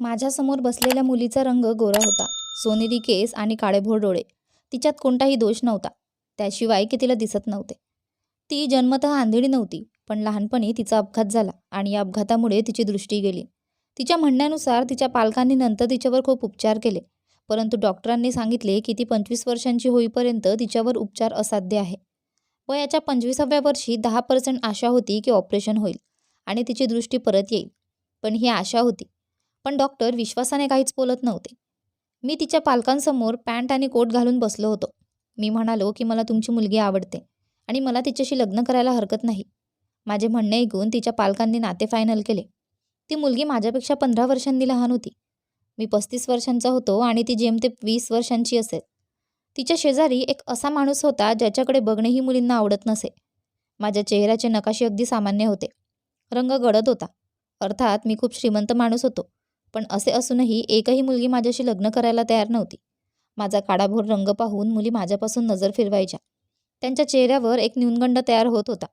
माझ्यासमोर बसलेल्या मुलीचा रंग गोरा होता. सोनेरी केस आणि काळेभोर डोळे. तिच्यात कोणताही दोष नव्हता. त्याशिवाय की तिला दिसत नव्हते. ती जन्मतः आंधळी नव्हती पण लहानपणी तिचा अपघात झाला आणि या अपघातामुळे तिची दृष्टी गेली. तिच्या म्हणण्यानुसार तिच्या पालकांनी नंतर तिच्यावर खूप उपचार केले परंतु डॉक्टरांनी सांगितले की ती पंचवीस वर्षांची होईपर्यंत तिच्यावर उपचार असाध्य आहे. वयाच्या पंचवीसाव्या वर्षी दहा पर्सेंट आशा होती की ऑपरेशन होईल आणि तिची दृष्टी परत येईल पण ही आशा होती. पण डॉक्टर विश्वासाने काहीच बोलत नव्हते. मी तिच्या पालकांसमोर पॅन्ट आणि कोट घालून बसलो होतो. मी म्हणालो की मला तुमची मुलगी आवडते आणि मला तिच्याशी लग्न करायला हरकत नाही. माझे म्हणणे ऐकून तिच्या पालकांनी नाते फायनल केले. ती मुलगी माझ्यापेक्षा पंधरा वर्षांनी लहान होती. मी पस्तीस वर्षांचा होतो आणि ती जेमते वीस वर्षांची असेल. तिच्या शेजारी एक असा माणूस होता ज्याच्याकडे बघणेही मुलींना आवडत नसे. माझ्या चेहऱ्याचे नकाशे अगदी सामान्य होते. रंग गडद होता. अर्थात मी खूप श्रीमंत माणूस होतो. पण असे असूनही एकही मुलगी माझ्याशी लग्न करायला तयार नव्हती. माझा काडाभोर रंग पाहून मुली माझ्यापासून नजर फिरवायच्या. त्यांच्या चेहऱ्यावर एक न्यूनगंड तयार होत होता.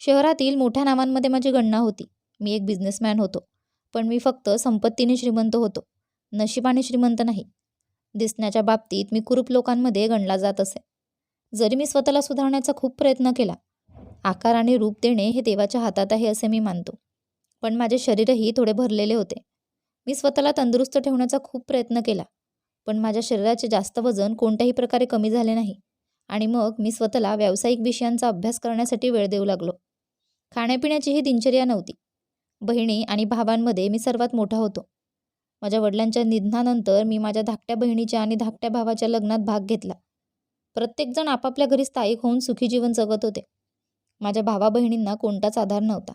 शहरातील मोठ्या नावांमध्ये माझी गणना होती. मी एक बिझनेसमॅन होतो. पण मी फक्त संपत्तीने श्रीमंत होतो. नशिबाने श्रीमंत नाही. दिसण्याच्या बाबतीत मी कुरूप लोकांमध्ये गणला जात असे. जरी मी स्वतःला सुधारण्याचा खूप प्रयत्न केला आकार आणि रूप देणे हे देवाच्या हातात आहे असे मी मानतो. पण माझे शरीरही थोडे भरलेले होते. मी स्वतःला तंदुरुस्त ठेवण्याचा खूप प्रयत्न केला पण माझ्या शरीराचे जास्त वजन कोणत्याही प्रकारे कमी झाले नाही आणि मग मी स्वतःला व्यावसायिक विषयांचा अभ्यास करण्यासाठी वेळ देऊ लागलो. खाण्यापिण्याचीही दिनचर्या नव्हती. बहिणी आणि भावांमध्ये मी सर्वात मोठा होतो. माझ्या वडिलांच्या निधनानंतर मी माझ्या धाकट्या बहिणीच्या आणि धाकट्या भावाच्या लग्नात भाग घेतला. प्रत्येकजण आपापल्या घरी स्थायिक होऊन सुखी जीवन जगत होते. माझ्या भावा बहिणींना कोणताच आधार नव्हता.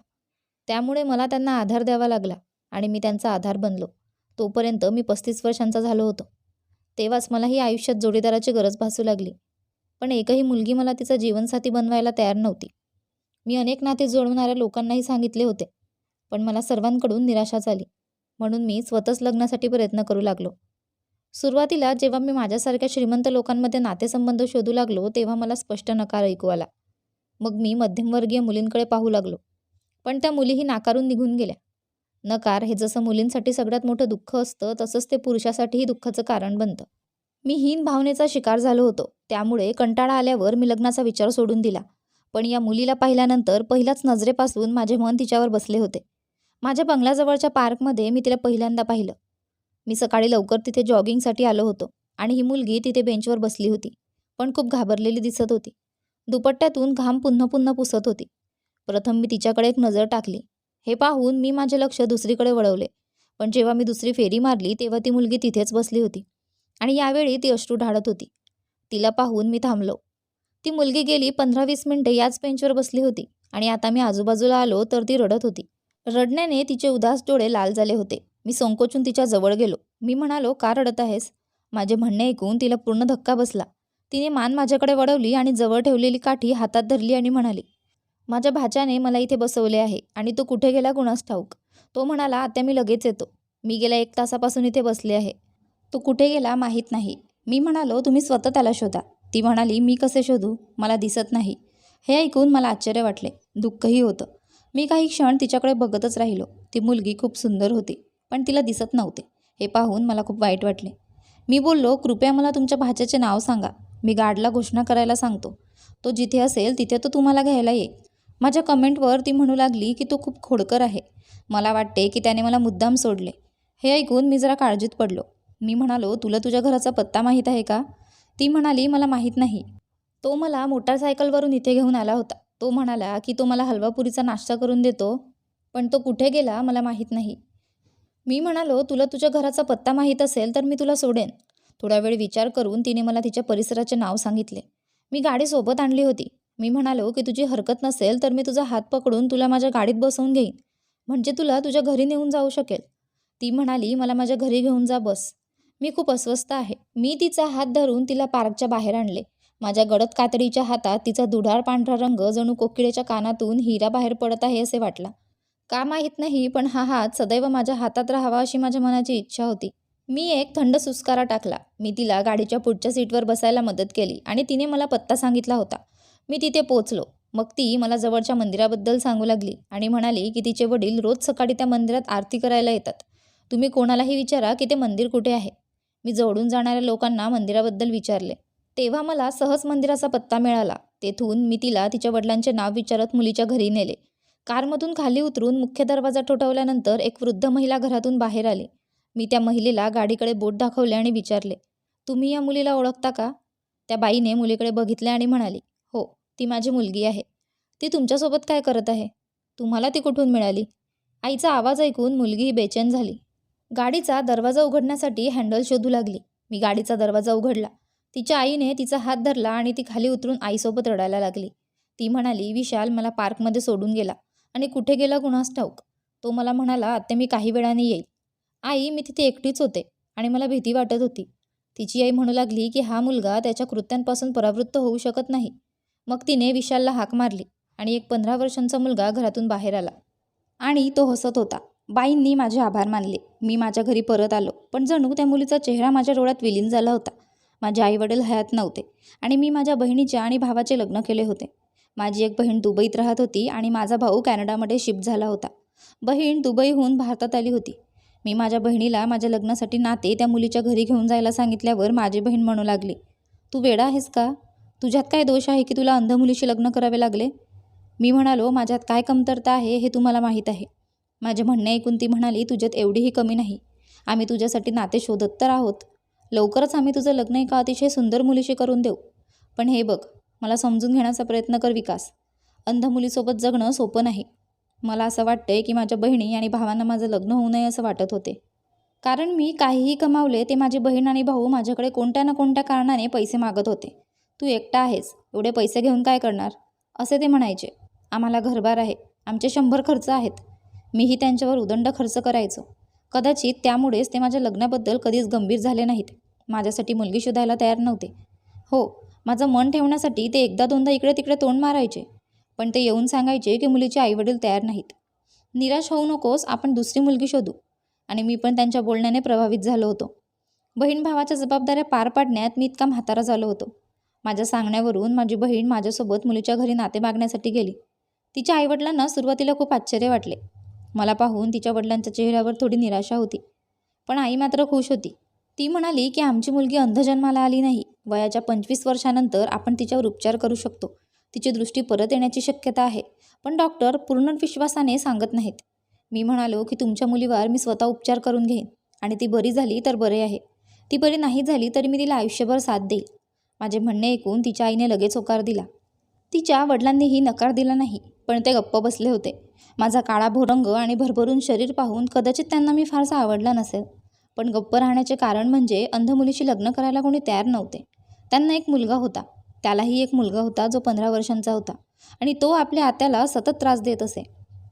त्यामुळे मला त्यांना आधार द्यावा लागला. आणि मी त्यांचा आधार बनलो. तोपर्यंत मी पस्तीस वर्षांचा झालो होतो. तेव्हाच मला ही आयुष्यात जोडीदाराची गरज भासू लागली. पण एकही मुलगी मला तिचा जीवनसाथी बनवायला तयार नव्हती. मी अनेक नाते जोडवणाऱ्या लोकांनाही सांगितले होते पण मला सर्वांकडून निराशा झाली. म्हणून मी स्वतःच लग्नासाठी प्रयत्न करू लागलो. सुरुवातीला जेव्हा मी माझ्यासारख्या श्रीमंत लोकांमध्ये नातेसंबंध शोधू लागलो तेव्हा मला स्पष्ट नकार ऐकू आला. मग मी मध्यमवर्गीय मुलींकडे पाहू लागलो. पण त्या मुलीही नाकारून निघून गेल्या. नकार हे जसं मुलींसाठी सगळ्यात मोठं दुःख असतं तसंच ते पुरुषासाठीही दुःखाचं कारण बनतं. मी हीन भावनेचा शिकार झालो होतो. त्यामुळे कंटाळा आल्यावर मी लग्नाचा विचार सोडून दिला. पण या मुलीला पाहिल्यानंतर पहिल्याच नजरेपासून माझे मन तिच्यावर बसले होते. माझ्या बंगल्याजवळच्या पार्कमध्ये मी तिला पहिल्यांदा पाहिलं. मी सकाळी लवकर तिथे जॉगिंगसाठी आलो होतो आणि ही मुलगी तिथे बेंचवर बसली होती. पण खूप घाबरलेली दिसत होती. दुपट्ट्यातून घाम पुन्हा पुन्हा पुसत होती. प्रथम मी तिच्याकडे एक नजर टाकली. हे पाहून मी माझे लक्ष दुसरीकडे वळवले. पण जेव्हा मी दुसरी फेरी मारली तेव्हा ती मुलगी तिथेच बसली होती. आणि यावेळी ती अश्रू ढाळत होती. तिला पाहून मी थांबलो. ती मुलगी गेली पंधरा वीस मिनिटे याच बेंचवर बसली होती. आणि आता मी आजूबाजूला आलो तर ती रडत होती. रडण्याने तिचे उदास डोळे लाल झाले होते. मी संकोचून तिच्या जवळ गेलो. मी म्हणालो का रडत आहेस? माझे म्हणणे ऐकून तिला पूर्ण धक्का बसला. तिने मान माझ्याकडे वळवली आणि जवळ ठेवलेली काठी हातात धरली आणि म्हणाली माझ्या भाच्याने मला इथे बसवले आहे आणि तो कुठे गेला कुणास ठाऊक. तो म्हणाला आता मी लगेच येतो. मी गेल्या एक तासापासून इथे बसले आहे. तो कुठे गेला माहीत नाही. मी म्हणालो तुम्ही स्वतः त्याला शोधा. ती म्हणाली मी कसे शोधू? मला दिसत नाही. हे ऐकून मला आश्चर्य वाटले. दुःखही होतं. मी काही क्षण तिच्याकडे बघतच राहिलो. ती मुलगी खूप सुंदर होती पण तिला दिसत नव्हते. हे पाहून मला खूप वाईट वाटले. मी बोललो कृपया मला तुमच्या भाच्याचे नाव सांगा. मी गार्डला घोषणा करायला सांगतो. तो जिथे असेल तिथे तो तुम्हाला घ्यायला येईल. माझ्या कमेंटवर ती म्हणू लागली की तो खूप खोडकर आहे. मला वाटते की त्याने मला मुद्दाम सोडले. हे ऐकून मी जरा काळजीत पडलो. मी म्हणालो तुला तुझ्या घराचा पत्ता माहीत आहे का? ती म्हणाली मला माहीत नाही. तो मला मोटारसायकलवरून इथे घेऊन आला होता. तो म्हणाला की तो मला हलवापुरीचा नाश्ता करून देतो पण तो कुठे गेला मला माहीत नाही. मी म्हणालो तुला तुझ्या घराचा पत्ता माहीत असेल तर मी तुला सोडेन. थोडा वेळ विचार करून तिने मला तिच्या परिसराचे नाव सांगितले. मी गाडी सोबत आणली होती. मी म्हणालो की तुझी हरकत नसेल तर मी तुझा हात पकडून तुला माझ्या गाडीत बसवून घेईन. म्हणजे तुला तुझ्या घरी नेऊन जाऊ शकेल. ती म्हणाली मला माझ्या घरी घेऊन जा बस. मी खूप अस्वस्थ आहे. मी तिचा हात धरून तिला पार्कच्या बाहेर आणले. माझ्या गडद कातडीच्या हातात तिचा दुधाळ पांढरा रंग जणू कोकिळेच्या कानातून हिरा बाहेर पडत आहे असे वाटला. का माहीत नाही पण हा हात सदैव माझ्या हातात राहावा अशी माझ्या मनाची इच्छा होती. मी एक थंड सुस्कारा टाकला. मी तिला गाडीच्या पुढच्या सीटवर बसायला मदत केली आणि तिने मला पत्ता सांगितला होता. मी तिथे पोचलो मग ती मला जवळच्या मंदिराबद्दल सांगू लागली आणि म्हणाली की तिचे वडील रोज सकाळी त्या मंदिरात आरती करायला येतात. तुम्ही कोणालाही विचारा की ते मंदिर कुठे आहे. मी जवळून जाणाऱ्या लोकांना मंदिराबद्दल विचारले. तेव्हा मला सहज मंदिराचा पत्ता मिळाला. तेथून मी तिला तिच्या वडिलांचे नाव विचारत मुलीच्या घरी नेले. कारमधून खाली उतरून मुख्य दरवाजा ठोठावल्यानंतर एक वृद्ध महिला घरातून बाहेर आली. मी त्या महिलेला गाडीकडे बोट दाखवले आणि विचारले तुम्ही या मुलीला ओळखता का? त्या बाईने मुलीकडे बघितले आणि म्हणाली ती माझी मुलगी आहे. ती तुमच्यासोबत काय करत आहे? तुम्हाला ती कुठून मिळाली? आईचा आवाज ऐकून मुलगी बेचैन झाली. गाडीचा दरवाजा उघडण्यासाठी हँडल शोधू लागली. मी गाडीचा दरवाजा उघडला. तिच्या आईने तिचा हात धरला आणि ती खाली उतरून आईसोबत रडायला लागली. ती म्हणाली विशाल मला पार्कमध्ये सोडून गेला आणि कुठे गेला कुणास ठाऊक? तो मला म्हणाला आत्ता मी काही वेळाने येईल. आई मी तिथे एकटीच होते आणि मला भीती वाटत होती. तिची आई म्हणू लागली की हा मुलगा त्याच्या कृत्यांपासून परावृत्त होऊ शकत नाही. मग तिने विशालला हाक मारली आणि एक पंधरा वर्षांचा मुलगा घरातून बाहेर आला. आणि तो हसत होता. बाईंनी माझे आभार मानले. मी माझ्या घरी परत आलो. पण जणू त्या मुलीचा चेहरा माझ्या डोळ्यात विलीन झाला होता. माझे आईवडील हयात नव्हते आणि मी माझ्या बहिणीच्या आणि भावाचे लग्न केले होते. माझी एक बहीण दुबईत राहत होती आणि माझा भाऊ कॅनडामध्ये शिफ्ट झाला होता. बहीण दुबईहून भारतात आली होती. मी माझ्या बहिणीला माझ्या लग्नासाठी नाते त्या मुलीच्या घरी घेऊन जायला सांगितल्यावर माझी बहीण म्हणू लागली तू वेडा आहेस का? तुझ्यात काय दोष आहे की तुला अंध मुलीशी लग्न करावे लागले? मी म्हणालो माझ्यात काय कमतरता आहे हे तुम्हाला माहीत आहे. माझे म्हणणे ऐकून ती म्हणाली तुझ्यात एवढीही कमी नाही. आम्ही तुझ्यासाठी नाते शोधत तर आहोत. लवकरच आम्ही तुझं लग्न एका अतिशय सुंदर मुलीशी करून देऊ. पण हे बघ मला समजून घेण्याचा प्रयत्न कर विकास. अंध मुलीसोबत जगणं सोपं नाही. मला असं वाटतंय की माझ्या बहिणी आणि भावांना माझं लग्न होऊ नये असं वाटत होते. कारण मी काहीही कमावले ते माझी बहीण आणि भाऊ माझ्याकडे कोणत्या ना कोणत्या कारणाने पैसे मागत होते. तू एकटा आहेस एवढे पैसे घेऊन काय करणार? असे ते म्हणायचे. आम्हाला घरबार आहे आमचे शंभर खर्च आहेत. मीही त्यांच्यावर उदंड खर्च करायचो. कदाचित त्यामुळेच ते माझ्या लग्नाबद्दल कधीच गंभीर झाले नाहीत. माझ्यासाठी मुलगी शोधायला तयार नव्हते. हो माझं मन ठेवण्यासाठी ते एकदा दोनदा इकडे तिकडे तोंड मारायचे पण ते येऊन सांगायचे की मुलीचे आईवडील तयार नाहीत. निराश होऊ नकोस आपण दुसरी मुलगी शोधू. आणि मी पण त्यांच्या बोलण्याने प्रभावित झालो होतो. बहीण भावाच्या जबाबदाऱ्या पार पाडण्यात मी इतका म्हातारा झालो होतो. माझ्या सांगण्यावरून माझी बहीण माझ्यासोबत मुलीच्या घरी नाते मागण्यासाठी गेली. तिच्या आईवडिलांना सुरुवातीला खूप आश्चर्य वाटले. मला पाहून तिच्या वडिलांच्या चेहऱ्यावर थोडी निराशा होती. पण आई मात्र खुश होती. ती म्हणाली की आमची मुलगी अंधजन्माला आली नाही. वयाच्या पंचवीस वर्षानंतर आपण तिच्यावर उपचार करू शकतो. तिची दृष्टी परत येण्याची शक्यता आहे. पण डॉक्टर पूर्ण विश्वासाने सांगत नाहीत. मी म्हणालो की तुमच्या मुलीवर मी स्वतः उपचार करून घेईन. आणि ती बरी झाली तर बरे आहे. ती बरी नाही झाली तरी मी तिला आयुष्यभर साथ देईल. माझे म्हणणे ऐकून तिच्या आईने लगेच होकार दिला. तिच्या वडिलांनीही नकार दिला नाही पण ते गप्प बसले होते. माझा काळा भोरंग आणि भरभरून शरीर पाहून कदाचित त्यांना मी फारसा आवडला नसेल. पण गप्प राहण्याचे कारण म्हणजे अंध मुलीशी लग्न करायला कोणी तयार नव्हते. त्यांना एक मुलगा होता. त्यालाही एक मुलगा होता जो पंधरा वर्षांचा होता. आणि तो आपल्या आत्याला सतत त्रास देत असे.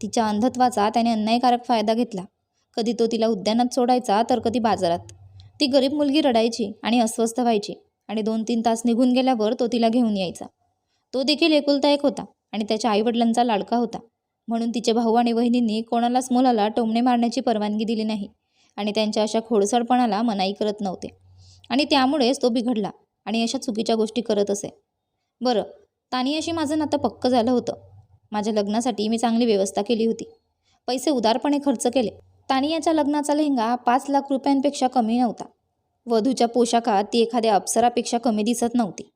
तिच्या अंधत्वाचा त्याने अन्यायकारक फायदा घेतला. कधी तो तिला उद्यानात सोडायचा तर कधी बाजारात. ती गरीब मुलगी रडायची आणि अस्वस्थ व्हायची. आणि दोन तीन तास निघून गेल्यावर तो तिला घेऊन यायचा. तो देखील एकुलता एक होता आणि त्याच्या आईवडिलांचा लाडका होता. म्हणून तिचे भाऊ आणि बहिणींनी कोणालाच मुलाला टोमणे मारण्याची परवानगी दिली नाही आणि त्यांच्या अशा खोडसडपणाला मनाई करत नव्हते. आणि त्यामुळेच तो बिघडला आणि अशा चुकीच्या गोष्टी करत असे. बरं तानियाशी माझं नातं पक्क झालं होतं. माझ्या लग्नासाठी मी चांगली व्यवस्था केली होती. पैसे उदारपणे खर्च केले. तानियाच्या लग्नाचा लेहंगा पाच लाख रुपयांपेक्षा कमी नव्हता. वधूच्या पोशाखात ती एखाद्या अप्सरापेक्षा कमी दिसत नव्हती.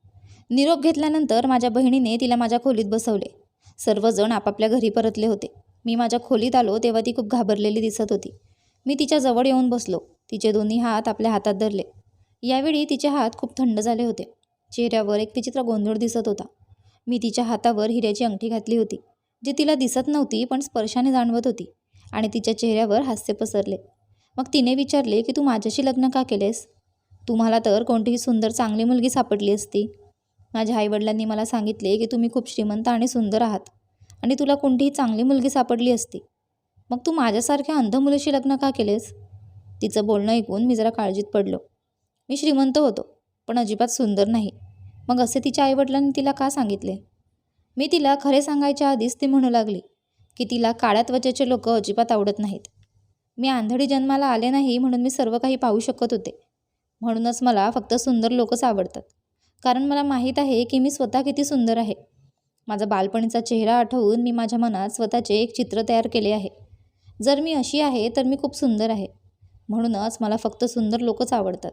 निरोप घेतल्यानंतर माझ्या बहिणीने तिला माझ्या खोलीत बसवले. सर्वजण आपापल्या घरी परतले होते. मी माझ्या खोलीत आलो तेव्हा ती खूप घाबरलेली दिसत होती. मी तिच्या जवळ येऊन बसलो. तिचे दोन्ही हात आपल्या हातात धरले. यावेळी तिचे हात खूप थंड झाले होते. चेहऱ्यावर एक विचित्र गोंधळ दिसत होता. मी तिच्या हातावर हिऱ्याची अंगठी घातली होती जी तिला दिसत नव्हती पण स्पर्शाने जाणवत होती आणि तिच्या चेहऱ्यावर हास्य पसरले. मग तिने विचारले की तू माझ्याशी लग्न का केलेस? तुम्हाला तर कोणतीही सुंदर चांगली मुलगी सापडली असती. माझ्या आईवडिलांनी मला सांगितले की तुम्ही खूप श्रीमंत आणि सुंदर आहात आणि तुला कोणतीही चांगली मुलगी सापडली असती. मग तू माझ्यासारख्या अंध मुलीशी लग्न का केलेस? तिचं बोलणं ऐकून मी जरा काळजीत पडलो. मी श्रीमंत होतो पण अजिबात सुंदर नाही. मग असे तिच्या आईवडिलांनी तिला का सांगितले? मी तिला खरे सांगायच्या आधीच ती म्हणू लागली की तिला काळ्या त्वचेचे लोक अजिबात आवडत नाहीत. मी आंधळी जन्माला आले नाही म्हणून मी सर्व काही पाहू शकत होते. म्हणूनच मला फक्त सुंदर लोकच आवडतात. कारण मला माहीत आहे की मी स्वतः किती सुंदर आहे. माझा बालपणीचा चेहरा आठवून मी माझ्या मनात स्वतःचे एक चित्र तयार केले आहे. जर मी अशी आहे तर मी खूप सुंदर आहे. म्हणूनच मला फक्त सुंदर लोकच आवडतात.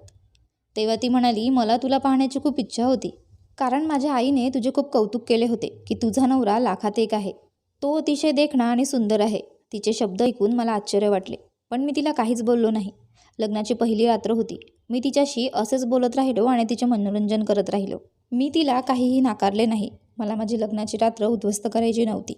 तेव्हा ती म्हणाली मला तुला पाहण्याची खूप इच्छा होती. कारण माझ्या आईने तुझे खूप कौतुक केले होते की तुझा नवरा लाखात एक आहे. तो अतिशय देखणा आणि सुंदर आहे. तिचे शब्द ऐकून मला आश्चर्य वाटले. पण मी तिला काहीच बोललो नाही. लग्नाची पहिली रात्र होती. मी तिच्याशी असेच बोलत राहिलो आणि तिचे मनोरंजन करत राहिलो. मी तिला काहीही नाकारले नाही. मला माझी लग्नाची रात्र उद्ध्वस्त करायची नव्हती.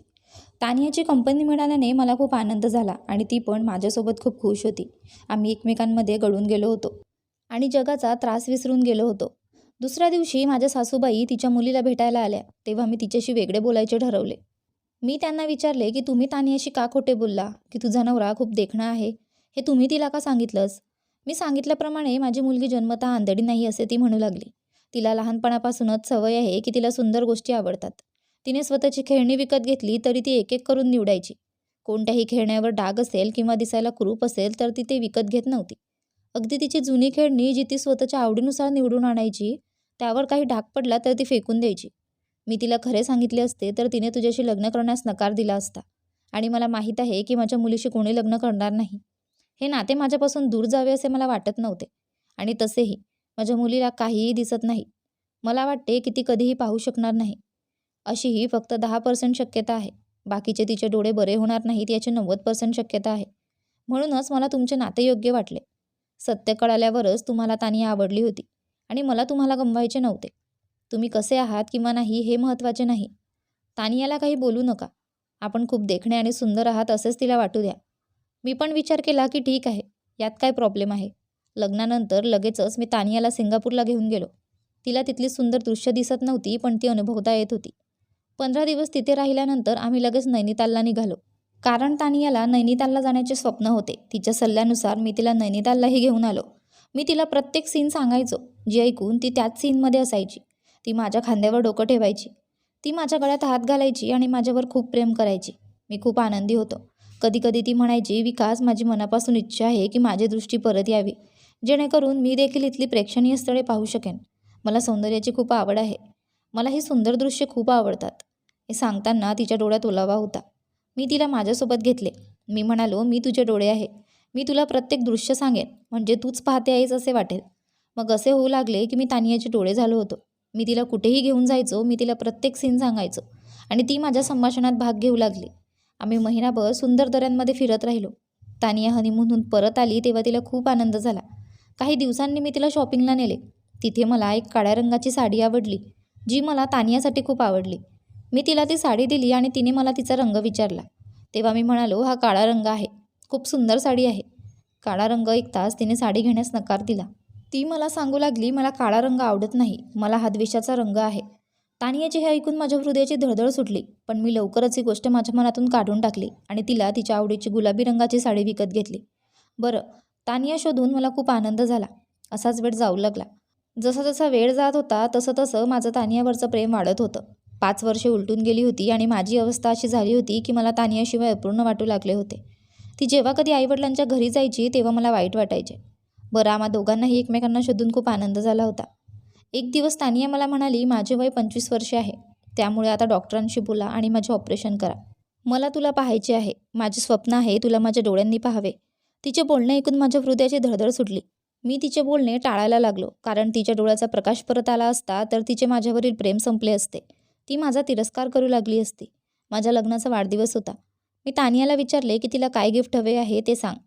तानियाची कंपनी मिळाल्याने मला खूप आनंद झाला आणि ती पण माझ्यासोबत खूप खुश होती. आम्ही एकमेकांमध्ये गळून गेलो होतो आणि जगाचा त्रास विसरून गेलो होतो. दुसऱ्या दिवशी माझ्या सासूबाई तिच्या मुलीला भेटायला आल्या. तेव्हा मी तिच्याशी वेगळे बोलायचे ठरवले. मी त्यांना विचारले की तुम्ही तानियाशी का खोटे बोलला? की तुझा नवरा खूप देखणा आहे? हे तुम्ही तिला का सांगितलंस? मी सांगितल्याप्रमाणे माझी मुलगी जन्मतः आंधळी नाही असे ती म्हणू लागली. तिला लहानपणापासूनच सवय आहे की तिला सुंदर गोष्टी आवडतात. तिने स्वतःची खेळणी विकत घेतली तरी ती एक एक करून निवडायची. कोणत्याही खेळण्यावर डाग असेल किंवा दिसायला कुरूप असेल तर ती ते विकत घेत नव्हती. अगदी तिची जुनी खेळणी जी ती स्वतःच्या आवडीनुसार निवडून आणायची त्यावर काही डाग पडला तर ती फेकून द्यायची. मी तिला खरे सांगितले असते तर तिने तुझ्याशी लग्न करण्यास नकार दिला असता. आणि मला माहीत आहे की माझ्या मुलीशी कोणी लग्न करणार नाही. हे नाते माझ्यापासून दूर जावे असे मला वाटत नव्हते. आणि तसेही माझ्या मुलीला काहीही दिसत नाही. मला वाटते की ती कधीही पाहू शकणार नाही. अशीही फक्त दहा पर्सेंट शक्यता आहे. बाकीचे तिचे डोळे बरे होणार नाहीत याची नव्वद पर्सेंट शक्यता आहे. म्हणूनच मला तुमचे नाते योग्य वाटले. सत्य कळाल्यावरच तुम्हाला तानिया आवडली होती आणि मला तुम्हाला गमवायचे नव्हते. तुम्ही कसे आहात किंवा नाही हे महत्त्वाचे नाही. तानियाला काही बोलू नका. आपण खूप देखणे आणि सुंदर आहात असेच तिला वाटू द्या. मी पण विचार केला की ठीक आहे यात काय प्रॉब्लेम आहे? लग्नानंतर लगेचच मी तानियाला सिंगापूरला घेऊन गेलो. तिला तिथली सुंदर दृश्य दिसत नव्हती पण ती अनुभवता येत होती. पंधरा दिवस तिथे राहिल्यानंतर आम्ही लगेच नैनितालला निघालो. कारण तानियाला नैनितालला जाण्याचे स्वप्न होते. तिच्या सल्ल्यानुसार मी तिला नैनिताललाही घेऊन आलो. मी तिला प्रत्येक सीन सांगायचो जी ऐकून ती त्याच सीनमध्ये असायची. ती माझ्या खांद्यावर डोकं ठेवायची. ती माझ्या गळ्यात हात घालायची आणि माझ्यावर खूप प्रेम करायची. मी खूप आनंदी होतो. कधीकधी ती म्हणायची विकास माझी मनापासून इच्छा आहे की माझी दृष्टी परत यावी. जेणेकरून मी देखील इथली प्रेक्षणीय स्थळे पाहू शकेन. मला सौंदर्याची खूप आवड आहे. मला ही सुंदर दृश्ये खूप आवडतात. हे सांगताना तिच्या डोळ्यात ओलावा होता. मी तिला माझ्यासोबत घेतले. मी म्हणालो मी तुझे डोळे आहे. मी तुला प्रत्येक दृश्य सांगेन. म्हणजे तूच पाहते आहेस असे वाटेल. मग असे होऊ लागले की मी तानियाचे डोळे झालो होतो. मी तिला कुठेही घेऊन जायचो. मी तिला प्रत्येक सीन सांगायचो. आणि ती माझ्या संभाषणात भाग घेऊ लागली. आम्ही महिनाभर सुंदर दऱ्यांमध्ये फिरत राहिलो. तानिया हनीमूनहून परत आली तेव्हा तिला खूप आनंद झाला. काही दिवसांनी मी तिला शॉपिंगला नेले. तिथे मला एक काळ्या रंगाची साडी आवडली जी मला तानियासाठी खूप आवडली. मी तिला ती साडी दिली आणि तिने मला तिचा रंग विचारला. तेव्हा मी म्हणालो हा काळा रंग आहे. खूप सुंदर साडी आहे. काळा रंग एक तास तिने साडी घेण्यास नकार दिला. ती मला सांगू लागली मला काळा रंग आवडत नाही. मला हा द्वेषाचा रंग आहे. तानियाचे हे ऐकून माझ्या हृदयाची धडधड सुटली पण मी लवकरच ही गोष्ट माझ्या मनातून काढून टाकली आणि तिला तिच्या आवडीची गुलाबी रंगाची साडी विकत घेतली. बरं तानिया शोधून मला खूप आनंद झाला. असाच वेळ जाऊ लागला. जसा जसा वेळ जात होता तसं तसं माझं तानियावरचं प्रेम वाढत होतं. पाच वर्षे उलटून गेली होती आणि माझी अवस्था अशी झाली होती की मला तानियाशिवाय अपूर्ण वाटू लागले होते. ती जेव्हा कधी आईवडिलांच्या घरी जायची तेव्हा मला वाईट वाटायचे. बरं आम्हा दोघांनाही एकमेकांना शोधून खूप आनंद झाला होता. एक दिवस तानिया मला म्हणाली माझे वय पंचवीस वर्षे आहे. त्यामुळे आता डॉक्टरांशी बोला आणि माझे ऑपरेशन करा. मला तुला पाहायचे आहे. माझे स्वप्न आहे तुला माझ्या डोळ्यांनी पाहावे. तिचे बोलणे ऐकून माझ्या हृदयाची धडधड सुटली. मी तिचे बोलणे टाळायला लागलो. कारण तिच्या डोळ्याचा प्रकाश परत आला असता तर तिचे माझ्यावरील प्रेम संपले असते. ती माझा तिरस्कार करू लागली असती. माझ्या लग्नाचा वाढदिवस होता. मी तानियाला विचारले की तिला काय गिफ्ट हवे आहे ते सांग.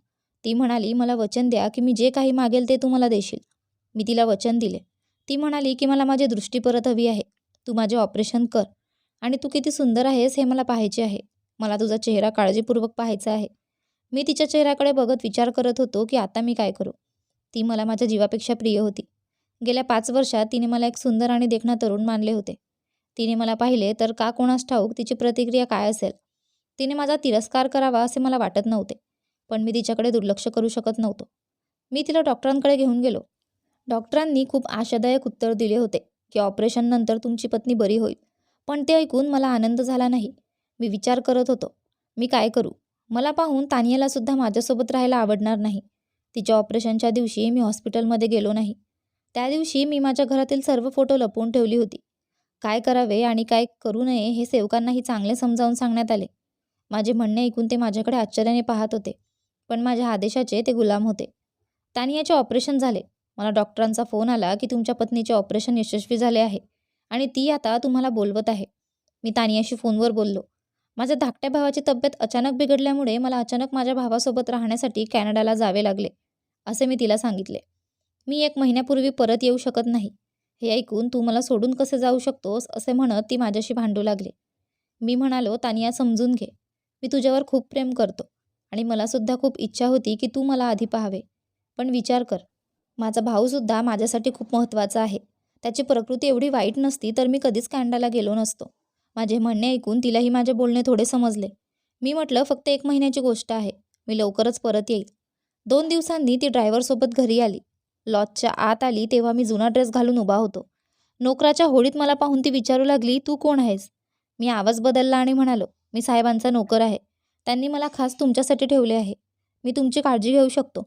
ती म्हणाली मला वचन द्या की मी जे काही मागेल ते तू मला देशील. मी तिला वचन दिले. ती म्हणाली की मला माझी दृष्टी परत हवी आहे. तू माझे ऑपरेशन कर. आणि तू किती सुंदर आहेस हे मला पाहायचे आहे. मला तुझा चेहरा काळजीपूर्वक पाहायचा आहे. मी तिच्या चेहऱ्याकडे बघत विचार करत होतो की आता मी काय करू. ती मला माझ्या जीवापेक्षा प्रिय होती. गेल्या पाच वर्षात तिने मला एक सुंदर आणि देखणा तरुण मानले होते. तिने मला पाहिले तर का कोणास ठाऊक तिची प्रतिक्रिया काय असेल? तिने माझा तिरस्कार करावा असे मला वाटत नव्हते. पण मी तिच्याकडे दुर्लक्ष करू शकत नव्हतो. मी तिला डॉक्टरांकडे घेऊन गेलो. डॉक्टरांनी खूप आशादायक उत्तर दिले होते की ऑपरेशननंतर तुमची पत्नी बरी होईल. पण ते ऐकून मला आनंद झाला नाही. मी विचार करत होतो मी काय करू? मला पाहून तानियालासुद्धा माझ्यासोबत राहायला आवडणार नाही. तिच्या ऑपरेशनच्या दिवशी मी हॉस्पिटलमध्ये गेलो नाही. त्या दिवशी मी माझ्या घरातील सर्व फोटो लपवून ठेवली होती. काय करावे आणि काय करू नये हे सेवकांनाही चांगले समजावून सांगण्यात आले. माझे म्हणणे ऐकून ते माझ्याकडे आश्चर्याने पाहत होते पण माझ्या आदेशाचे ते गुलाम होते. तानियाचे ऑपरेशन झाले. मला डॉक्टरांचा फोन आला की तुमच्या पत्नीचे ऑपरेशन यशस्वी झाले आहे आणि ती आता तुम्हाला बोलवत आहे. मी तानियाशी फोनवर बोललो. माझ्या धाकट्या भावाची तब्येत अचानक बिघडल्यामुळे मला अचानक माझ्या भावासोबत राहण्यासाठी कॅनडाला जावे लागले असे मी तिला सांगितले. मी एक महिन्यापूर्वी परत येऊ शकत नाही. हे ऐकून तू मला सोडून कसे जाऊ शकतोस असे म्हणत ती माझ्याशी भांडू लागली. मी म्हणालो तानिया समजून घे. मी तुझ्यावर खूप प्रेम करतो आणि मलासुद्धा खूप इच्छा होती की तू मला आधी पाहावे. पण विचार कर माझा भाऊसुद्धा माझ्यासाठी खूप महत्त्वाचा आहे. त्याची प्रकृती एवढी वाईट नसती तर मी कधीच कांडाला गेलो नसतो. माझे म्हणणे ऐकून तिलाही माझे बोलणे थोडे समजले. मी म्हटलं फक्त एक महिन्याची गोष्ट आहे. मी लवकरच परत येईल. दोन दिवसांनी ती ड्रायव्हरसोबत घरी आली. लॉजच्या आत आली तेव्हा मी जुना ड्रेस घालून उभा होतो. नोकराच्या होडीत मला पाहून ती विचारू लागली तू कोण आहेस? मी आवाज बदलला आणि म्हणालो मी साहेबांचा नोकर आहे. त्यांनी मला खास तुमच्यासाठी ठेवले आहे. मी तुमची काळजी घेऊ शकतो.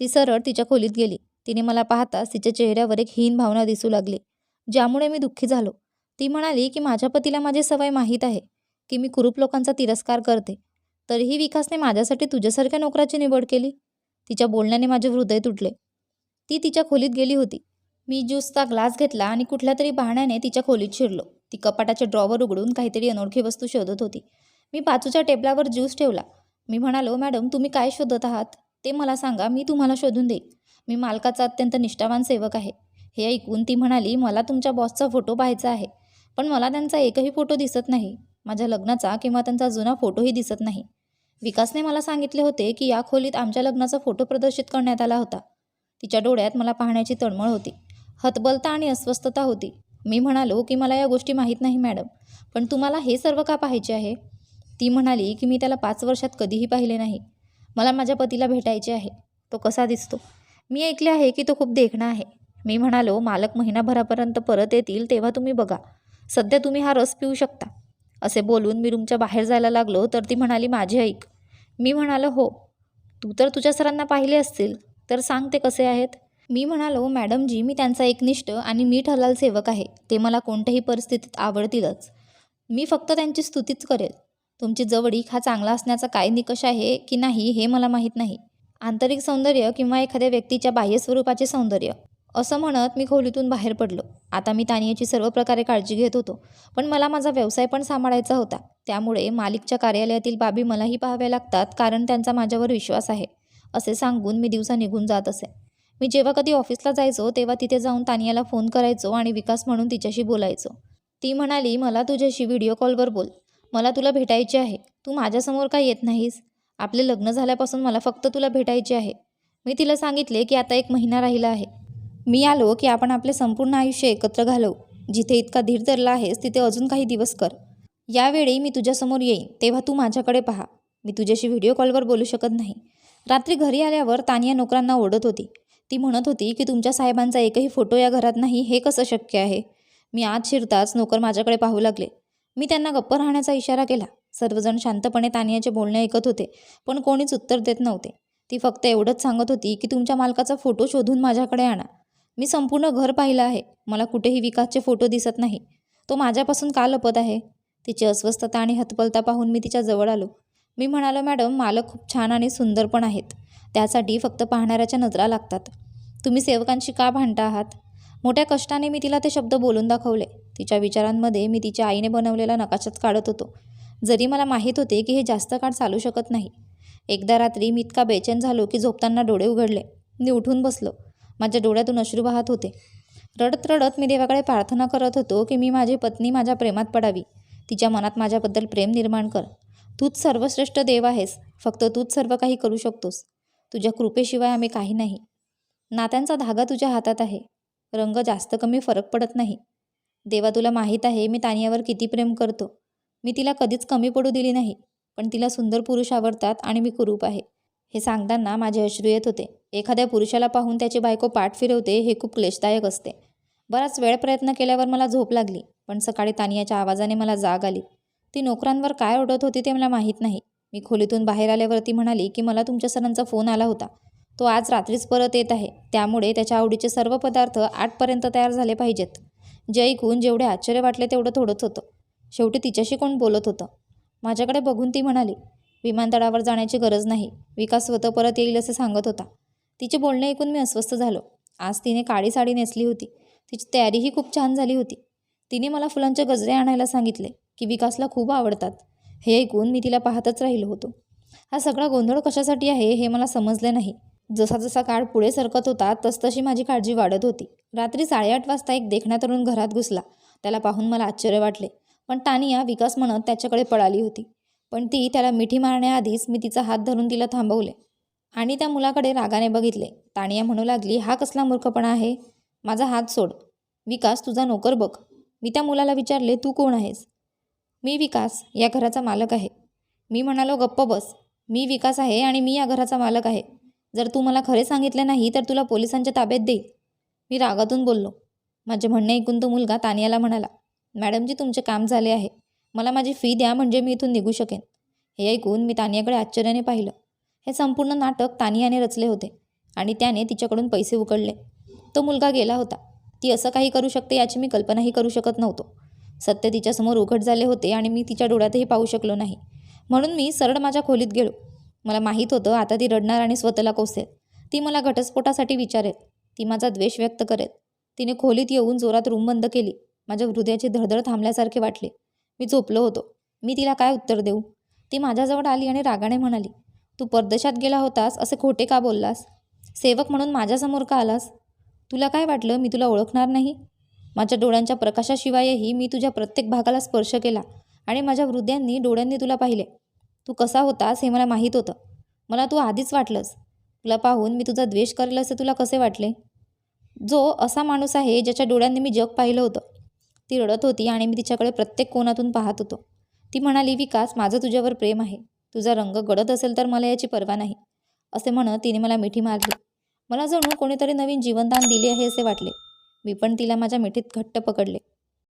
ती सरळ तिच्या खोलीत गेली. तिने मला पाहताच तिच्या चेहऱ्यावर एक हीन भावना दिसू लागली. ज्यामुळे मी दुःखी झालो. ती म्हणाली की माझ्या पतीला माझी सवय माहीत आहे की मी कुरूप लोकांचा तिरस्कार करते. तरीही विकासने माझ्यासाठी तुझ्यासारख्या नोकराची निवड केली. तिच्या बोलण्याने माझे हृदय तुटले. ती तिच्या खोलीत गेली होती. मी ज्यूसचा ग्लास घेतला आणि कुठल्या तरी बहाण्याने तिच्या खोलीत शिरलो. ती कपाटाचे ड्रॉवर उघडून काहीतरी अनोळखी वस्तू शोधत होती. मी बाजूच्या टेबलावर ज्यूस ठेवला. मी म्हणालो मॅडम तुम्ही काय शोधत आहात? ते मला सांगा मी तुम्हाला शोधून देईन. मी मालकाचा अत्यंत निष्ठावान सेवक आहे. हे ऐकून ती म्हणाली मला तुमच्या बॉसचा फोटो पाहायचा आहे. पण मला त्यांचा एकही फोटो दिसत नाही. माझ्या लग्नाचा किंवा त्यांचा जुना फोटोही दिसत नाही. विकासने मला सांगितले होते की या खोलीत आमच्या लग्नाचा फोटो प्रदर्शित करण्यात आला होता. तिच्या डोळ्यात मला पाहण्याची तळमळ होती. हतबलता आणि अस्वस्थता होती. मी म्हणालो की मला या गोष्टी माहीत नाही मॅडम. पण तुम्हाला हे सर्व का पाहायचे आहे? ती म्हणाली की मी त्याला पाच वर्षात कधीही पाहिले नाही. मला माझ्या पतीला भेटायचे आहे. तो कसा दिसतो? मी ऐकले आहे की तो खूप देखणा आहे. मी म्हणालो मालक महिनाभरापर्यंत परत येतील तेव्हा तुम्ही बघा. सध्या तुम्ही हा रस पिऊ शकता. असे बोलून मी रूमच्या बाहेर जायला लागलो तर ती म्हणाली माझे ऐक. मी म्हणालो हो. तू तर तुझ्या सरांना पाहिले असतील तर सांग ते कसे आहेत. मी म्हणालो मॅडमजी मी त्यांचा एकनिष्ठ आणि मीठ हलाल सेवक आहे. ते मला कोणत्याही परिस्थितीत आवडतीलच. मी फक्त त्यांची स्तुतीच करेल. तुमची जवळीक हा चांगला असण्याचा काय निकष आहे की नाही हे मला माहीत नाही. आंतरिक सौंदर्य किंवा एखाद्या व्यक्तीच्या बाह्य स्वरूपाचे सौंदर्य. असं म्हणत मी खोलीतून बाहेर पडलो. आता मी तानियाची सर्व प्रकारे काळजी घेत होतो पण मला माझा व्यवसाय पण सांभाळायचा होता. त्यामुळे मालिकच्या कार्यालयातील बाबी मलाही पाहाव्या लागतात कारण त्यांचा माझ्यावर विश्वास आहे असे सांगून मी दिवसा निघून जात असे. मी जेव्हा कधी ऑफिसला जायचो तेव्हा तिथे जाऊन तानियाला फोन करायचो आणि विकास म्हणून तिच्याशी बोलायचो. ती म्हणाली मला तुझ्याशी व्हिडिओ कॉलवर बोल. मला तुला भेटायचे आहे. तू माझ्यासमोर का येत नाहीस? आपले लग्न झाल्यापासून मला फक्त तुला भेटायचे आहे. मी तिला सांगितले की आता एक महिना राहिला आहे. मी आलो की आपण आपले संपूर्ण आयुष्य एकत्र घालवू. जिथे इतका धीर धरला आहेस तिथे अजून काही दिवस कर. यावेळी मी तुझ्यासमोर येईन तेव्हा तू माझ्याकडे पहा. मी तुझ्याशी व्हिडिओ कॉलवर बोलू शकत नाही. रात्री घरी आल्यावर तानिया नोकरांना ओढत होती. ती म्हणत होती की तुमच्या साहेबांचा एकही फोटो या घरात नाही हे कसं शक्य आहे? मी आत शिरताच नोकर माझ्याकडे पाहू लागले. मी त्यांना गप्प राहण्याचा इशारा केला. सर्वजण शांतपणे तानियाचे बोलणे ऐकत होते पण कोणीच उत्तर देत नव्हते. ती फक्त एवढंच सांगत होती की तुमच्या मालकाचा फोटो शोधून माझ्याकडे आणा. मी संपूर्ण घर पाहिलं आहे. मला कुठेही विकासचे फोटो दिसत नाही. तो माझ्यापासून का लपत आहे? तिची अस्वस्थता आणि हतपलता पाहून मी तिच्या जवळ आलो. मी म्हणालो मॅडम मालक खूप छान आणि सुंदर पण आहेत. त्यासाठी फक्त पाहणाऱ्याच्या नजरा लागतात. तुम्ही सेवकांशी का भांडता आहात? मोठ्या कष्टाने मी तिला ते शब्द बोलून दाखवले. तिच्या विचारांमध्ये मी तिच्या आईने बनवलेला नकाशाच काढत होतो. जरी मला माहीत होते की हे जास्त काळ चालू शकत नाही. एकदा रात्री मी इतका बेचैन झालो की झोपताना डोळे उघडले. मी उठून बसलो. माझ्या डोळ्यातून अश्रू वाहत होते. रडत रडत मी देवाकडे प्रार्थना करत होतो की मी माझी पत्नी माझ्या प्रेमात पडावी. तिच्या मनात माझ्याबद्दल प्रेम निर्माण कर. तूच सर्वश्रेष्ठ देव आहेस. फक्त तूच सर्व काही करू शकतोस. तुझ्या कृपेशिवाय आम्ही काही नाही. नात्यांचा धागा तुझ्या हातात आहे. रंग जास्त कमी फरक पडत नाही. देवा तुला माहीत आहे मी तानियावर किती प्रेम करतो. मी तिला कधीच कमी पडू दिली नाही पण तिला सुंदर पुरुष आवडतात आणि मी कुरूप आहे. हे सांगताना माझे अश्रू येत होते. एखाद्या पुरुषाला पाहून त्याची बायको पाठ फिरवते हे खूप क्लेशदायक असते. बराच वेळ प्रयत्न केल्यावर मला झोप लागली पण सकाळी तानियाच्या आवाजाने मला जाग आली. ती नोकरांवर काय ओढत होती ते मला माहीत नाही. मी खोलीतून बाहेर आल्यावर ती म्हणाली की मला तुमच्या सरांचा फोन आला होता. तो आज रात्रीच परत येत आहे. त्यामुळे त्याच्या आवडीचे सर्व पदार्थ आठपर्यंत तयार झाले पाहिजेत. जे ऐकून जेवढे आश्चर्य वाटले तेवढं थोडंच होतं. शेवटी तिच्याशी कोण बोलत होतं? माझ्याकडे बघून ती म्हणाली विमानतळावर जाण्याची गरज नाही विकास स्वतः परत येईल असे सांगत होता. तिचे बोलणे ऐकून मी अस्वस्थ झालो. आज तिने काळी साडी नेसली होती. तिची तयारीही खूप छान झाली होती. तिने मला फुलांचे गजरे आणायला सांगितले की विकासला खूप आवडतात. हे ऐकून मी तिला पाहतच राहिलो होतो. हा सगळा गोंधळ कशासाठी आहे हे मला समजले नाही. जसा जसा काळ पुढे सरकत होता तसतशी माझी काळजी वाढत होती. रात्री साडेआठ वाजता एक देखणा तरुण घरात घुसला. त्याला पाहून मला आश्चर्य वाटले. पण तानिया विकास म्हणत त्याच्याकडे पळाली होती. पण ती त्याला मिठी मारण्याआधीच मी तिचा हात धरून तिला थांबवले आणि त्या मुलाकडे रागाने बघितले. तानिया म्हणू लागली हा कसला मूर्खपणा आहे? माझा हात सोड. विकास तुझा नोकर बघ. मी त्या मुलाला विचारले तू कोण आहेस? मी विकास या घराचा मालक आहे. मी म्हणालो गप्प बस. मी विकास आहे आणि मी या घराचा मालक आहे. जर तू मला खरे सांगितले नाही तर तुला पोलिसांच्या ताब्यात देईल. मी रागातून बोललो. माझे म्हणणे ऐकून तो मुलगा तानियाला म्हणाला मॅडमजी तुमचे काम झाले आहे. मला माझी फी द्या म्हणजे मी इथून निघू शकेन. हे ऐकून मी तानियाकडे आश्चर्याने पाहिलं. हे संपूर्ण नाटक तानियाने रचले होते आणि त्याने तिच्याकडून पैसे उकळले. तो मुलगा गेला होता. ती असं काही करू शकते याची मी कल्पनाही करू शकत नव्हतो. सत्य तिच्यासमोर उघड झाले होते आणि मी तिच्या डोळ्यातही पाहू शकलो नाही. म्हणून मी सरळ माझ्या खोलीत गेलो. मला माहीत होतं आता ती रडणार आणि स्वतःला कोसेल. ती मला घटस्फोटासाठी विचारेल. ती माझा द्वेष व्यक्त करेल. तिने खोलीत येऊन जोरात रूम बंद केली. माझ्या हृदयाची धडधड थांबल्यासारखे वाटले. मी झोपलो होतो. मी तिला काय उत्तर देऊ? ती माझ्याजवळ आली आणि रागाने म्हणाली तू परदेशात गेला होतास असे खोटे का बोललास? सेवक म्हणून माझ्यासमोर का आलास? तुला काय वाटलं? मी तुला ओळखणार नाही? माझ्या डोळ्यांच्या प्रकाशाशिवायही मी तुझ्या प्रत्येक भागाला स्पर्श केला आणि माझ्या हृदयांनी डोळ्यांनी तुला पाहिले. तू कसा होतास हे मला माहीत होतं. मला तू आधीच वाटलंस. तुला पाहून मी तुझा द्वेष करेल असे तुला कसे वाटले? जो असा माणूस आहे ज्याच्या डोळ्यांनी मी जग पाहिलं होतं. ती रडत होती आणि मी तिच्याकडे प्रत्येक कोणातून पाहत होतो. ती म्हणाली विकास माझं तुझ्यावर प्रेम आहे. तुझा रंग गडत असेल तर मला याची पर्वा नाही. असे म्हणत तिने मला मिठी मारली. मला जणू कोणीतरी नवीन जीवनदान दिले आहे असे वाटले. मी पण तिला माझ्या मिठीत घट्ट पकडले.